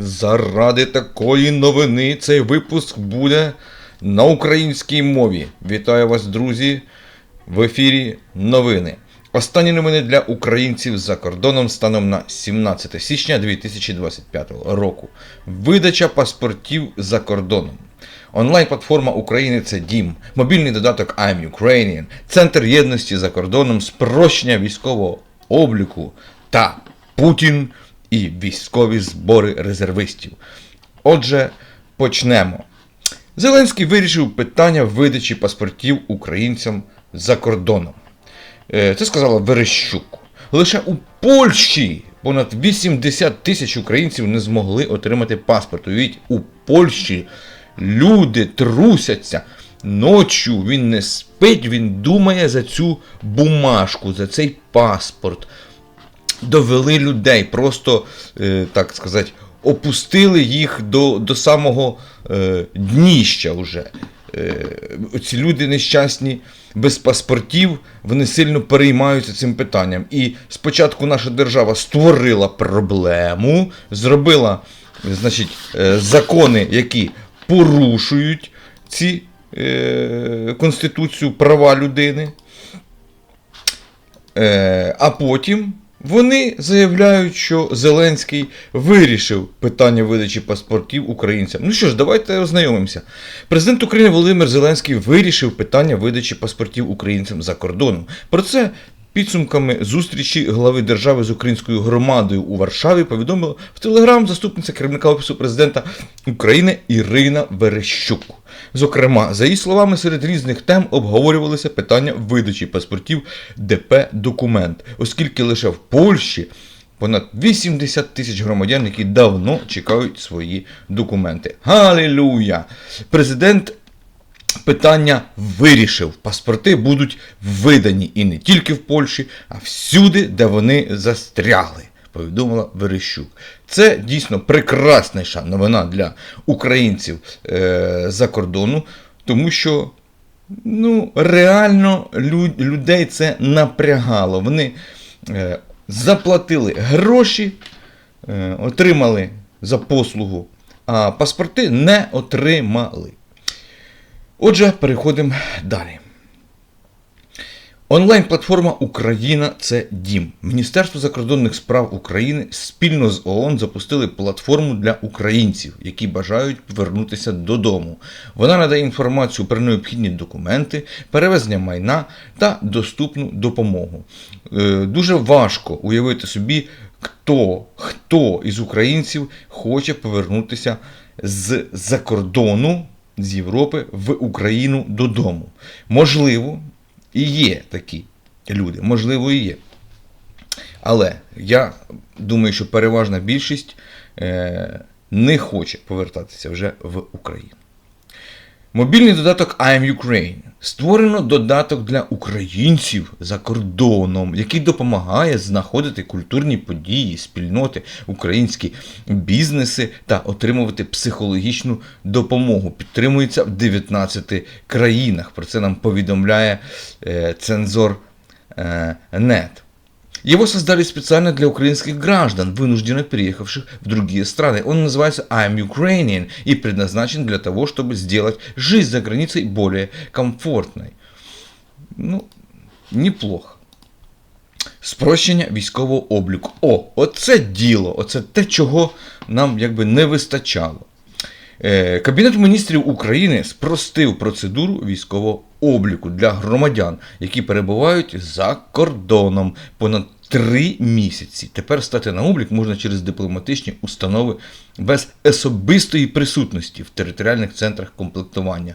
Заради такої новини цей випуск буде на українській мові. Вітаю вас, друзі! В ефірі новини. Останні новини для українців за кордоном станом на 17 січня 2025 року. Видача паспортів за кордоном. Онлайн-платформа України це Дім, мобільний додаток I'm Ukrainian, Центр єдності за кордоном, спрощення військового обліку та Путін і військові збори резервистів. Отже, почнемо. Зеленський вирішив питання видачі паспортів українцям за кордоном. Е, Це сказала Верещук. Лише у Польщі понад 80 тисяч українців не змогли отримати паспорт. Уявіть, у Польщі люди трусяться. Ночі він не спить, він думає за цю бумажку, за цей паспорт. Довели людей, просто, е, так сказати, опустили їх до, до самого е, дніща вже. Е, ці люди нещасні без паспортів, вони сильно переймаються цим питанням. І спочатку наша держава створила проблему, зробила значить, закони, які порушують ці е, Конституцію права людини. Е, а потім вони заявляють, що Зеленський вирішив питання видачі паспортів українцям. Ну що ж, давайте ознайомимося. Президент України Володимир Зеленський вирішив питання видачі паспортів українцям за кордоном. Про це підсумками зустрічі глави держави з українською громадою у Варшаві повідомила в телеграм заступниця керівника офісу президента України Ірина Верещук. Зокрема, за її словами, серед різних тем обговорювалися питання видачі паспортів ДП документ, оскільки лише в Польщі понад 80 тисяч громадян, які давно чекають свої документи. Галілуя! Президент питання вирішив. Паспорти будуть видані і не тільки в Польщі, а всюди, де вони застрягли. Повідомила Верещук. Це дійсно прекрасніша новина для українців е- за кордону, тому що ну, реально лю- людей це напрягало. Вони е- заплатили гроші, е- отримали за послугу, а паспорти не отримали. Отже, переходимо далі. Онлайн-платформа Україна це дім. Міністерство закордонних справ України спільно з ООН запустили платформу для українців, які бажають повернутися додому. Вона надає інформацію про необхідні документи, перевезення майна та доступну допомогу. Е, Дуже важко уявити собі, хто, хто із українців хоче повернутися з-за кордону з Європи в Україну додому. Можливо, і є такі люди, можливо, і є. Але я думаю, що переважна більшість е, не хоче повертатися вже в Україну. Мобільний додаток I'm Ukraine. Створено додаток для українців за кордоном, який допомагає знаходити культурні події, спільноти, українські бізнеси та отримувати психологічну допомогу. Підтримується в 19 країнах. Про це нам повідомляє е, цензор е, нет. Его создали специально для украинских граждан, вынужденно переехавших в другие страны. Он называется I'm Ukrainian и предназначен для того, чтобы сделать жизнь за границей более комфортной. Ну, неплохо. Спрощення військового обліку. О, оце діло, оце те, чого нам якби не вистачало. Е, Кабінет міністрів України спростив процедуру військового обліку для громадян, які перебувають за кордоном понад три місяці. Тепер стати на облік можна через дипломатичні установи без особистої присутності в територіальних центрах комплектування.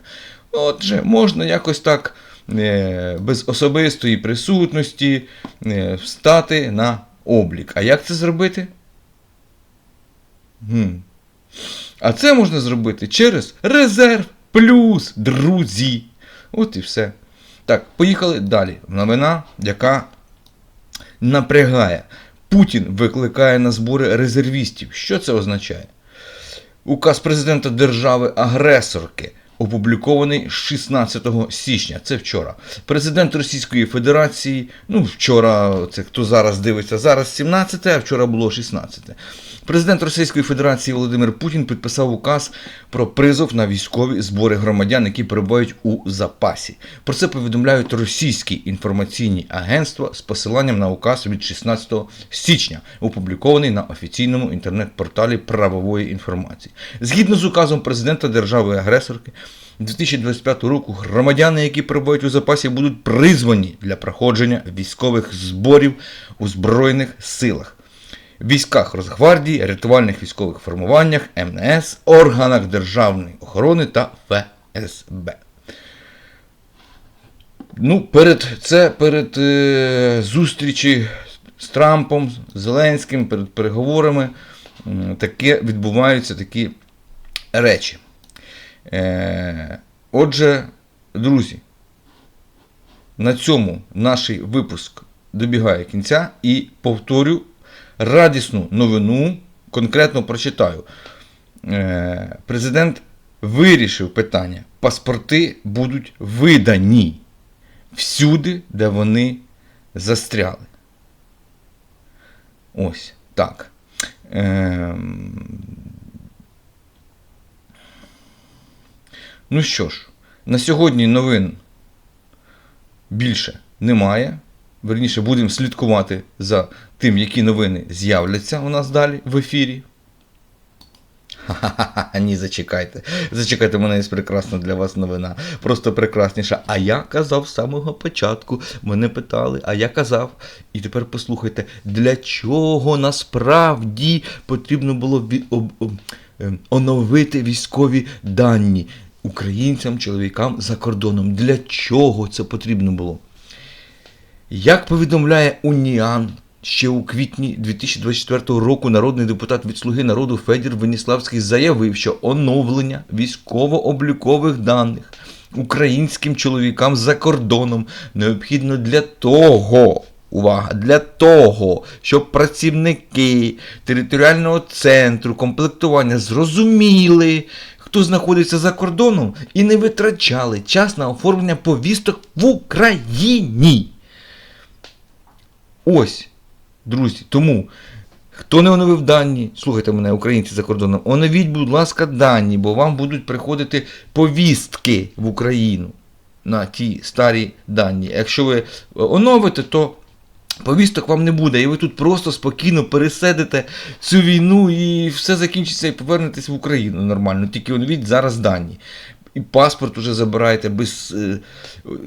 Отже, можна якось так е, без особистої присутності е, встати на облік. А як це зробити? Гм. А це можна зробити через резерв плюс друзі. От і все. Так, поїхали далі. Новина, яка напрягає. Путін викликає на збори резервістів. Що це означає? Указ президента держави-агресорки опублікований 16 січня. Це вчора. Президент Російської Федерації, ну вчора, це хто зараз дивиться, зараз 17, а вчора було 16. Президент Російської Федерації Володимир Путін підписав указ про призов на військові збори громадян, які перебувають у запасі. Про це повідомляють російські інформаційні агентства з посиланням на указ від 16 січня, опублікований на офіційному інтернет-порталі правової інформації. Згідно з указом президента держави-агресорки. 2025 року громадяни, які перебувають у запасі, будуть призвані для проходження військових зборів у Збройних силах військах Росгвардії, рятувальних військових формуваннях, МНС, органах державної охорони та ФСБ. Ну, перед це перед е, зустрічі з Трампом, з Зеленським, перед переговорами м, таке відбуваються такі речі. Е, отже, друзі, на цьому наш випуск добігає кінця і повторю радісну новину, конкретно прочитаю. Е, Президент вирішив питання: паспорти будуть видані всюди, де вони застряли. Ось так. Ну що ж, на сьогодні новин більше немає. Верніше, будемо слідкувати за тим, які новини з'являться у нас далі в ефірі. Ха-ха-ха, ні, зачекайте. Зачекайте, у мене є прекрасна для вас новина. Просто прекрасніша. А я казав з самого початку. Мене питали, а я казав. І тепер послухайте, для чого насправді потрібно було ем, оновити військові дані українцям, чоловікам за кордоном. Для чого це потрібно було? Як повідомляє Уніан, ще у квітні 2024 року народний депутат від Слуги народу Федір Веніславський заявив, що оновлення військово-облікових даних українським чоловікам за кордоном необхідно для того. Увага! Для того, щоб працівники територіального центру комплектування зрозуміли, хто знаходиться за кордоном, і не витрачали час на оформлення повісток в Україні. Ось, друзі, тому. Хто не оновив дані, слухайте мене, українці за кордоном, оновіть, будь ласка, дані, бо вам будуть приходити повістки в Україну на ті старі дані. Якщо ви оновите, то повісток вам не буде, і ви тут просто спокійно пересидите цю війну і все закінчиться і повернетесь в Україну нормально. Тільки оновіть зараз дані. І паспорт уже забираєте без е,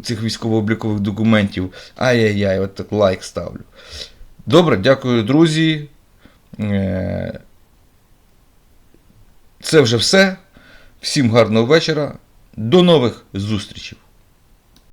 цих військово-облікових документів. Ай-яй-яй, от так лайк ставлю. Добре, дякую, друзі. Е, Це вже все. Всім гарного вечора. До нових зустрічей.